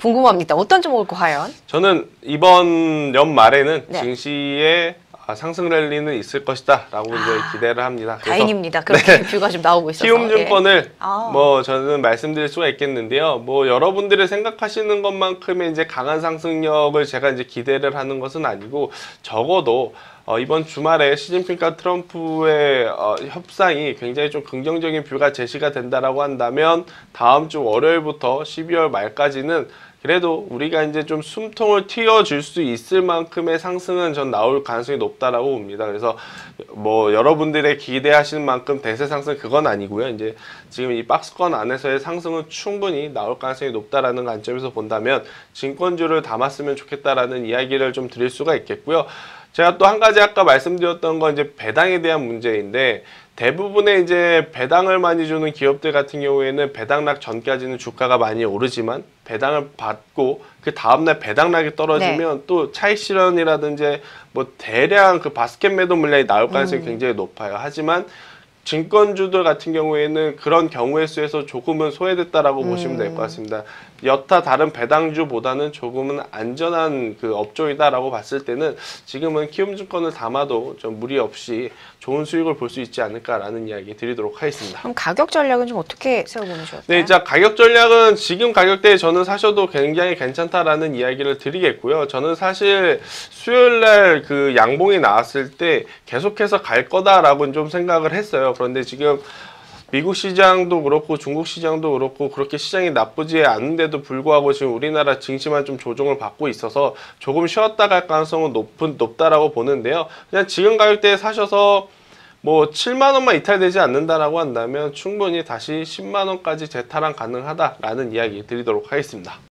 궁금합니다. 어떤 종목을 과연? 저는 이번 연말에는 네. 증시에 아, 상승 랠리는 있을 것이다 라고 이제 기대를 합니다. 아, 다행입니다. 그렇게 뷰가 좀 나오고 있어서. 키움증권을 예. 아. 뭐 저는 말씀드릴 수가 있겠는데요. 뭐 여러분들이 생각하시는 것만큼의 이제 강한 상승력을 제가 이제 기대를 하는 것은 아니고 적어도 어, 이번 주말에 시진핑과 트럼프의 어, 협상이 굉장히 좀 긍정적인 뷰가 제시가 된다라고 한다면 다음 주 월요일부터 12월 말까지는 그래도 우리가 이제 좀 숨통을 틔워줄 수 있을 만큼의 상승은 전 나올 가능성이 높다라고 봅니다. 그래서 뭐 여러분들의 기대하시는 만큼 대세 상승 그건 아니고요. 이제 지금 이 박스권 안에서의 상승은 충분히 나올 가능성이 높다라는 관점에서 본다면 증권주를 담았으면 좋겠다라는 이야기를 좀 드릴 수가 있겠고요. 제가 또 한 가지 아까 말씀드렸던 건 이제 배당에 대한 문제인데 대부분의 이제 배당을 많이 주는 기업들 같은 경우에는 배당락 전까지는 주가가 많이 오르지만 배당을 받고 그 다음날 배당락이 떨어지면 또 차익 실현이라든지 뭐 대량 그 바스켓 매도 물량이 나올 가능성이 굉장히 높아요. 하지만 증권주들 같은 경우에는 그런 경우의 수에서 조금은 소외됐다라고 보시면 될 것 같습니다. 여타 다른 배당주보다는 조금은 안전한 그 업종이다라고 봤을 때는 지금은 키움증권을 담아도 좀 무리 없이 좋은 수익을 볼 수 있지 않을까라는 이야기 드리도록 하겠습니다. 그럼 가격 전략은 좀 어떻게 세워보면 좋을까요? 네, 자 가격 전략은 지금 가격대에 저는 사셔도 굉장히 괜찮다라는 이야기를 드리겠고요. 저는 사실 수요일 날 그 양봉이 나왔을 때 계속해서 갈 거다라고는 좀 생각을 했 그런데 지금 미국 시장도 그렇고 중국 시장도 그렇고 그렇게 시장이 나쁘지 않은데도 불구하고 지금 우리나라 증시만 좀 조정을 받고 있어서 조금 쉬었다 갈 가능성은 높은 높다라고 보는데요. 그냥 지금 가격대에 사셔서 뭐 7만 원만 이탈되지 않는다라고 한다면 충분히 다시 10만 원까지 재탈환 가능하다라는 이야기 드리도록 하겠습니다.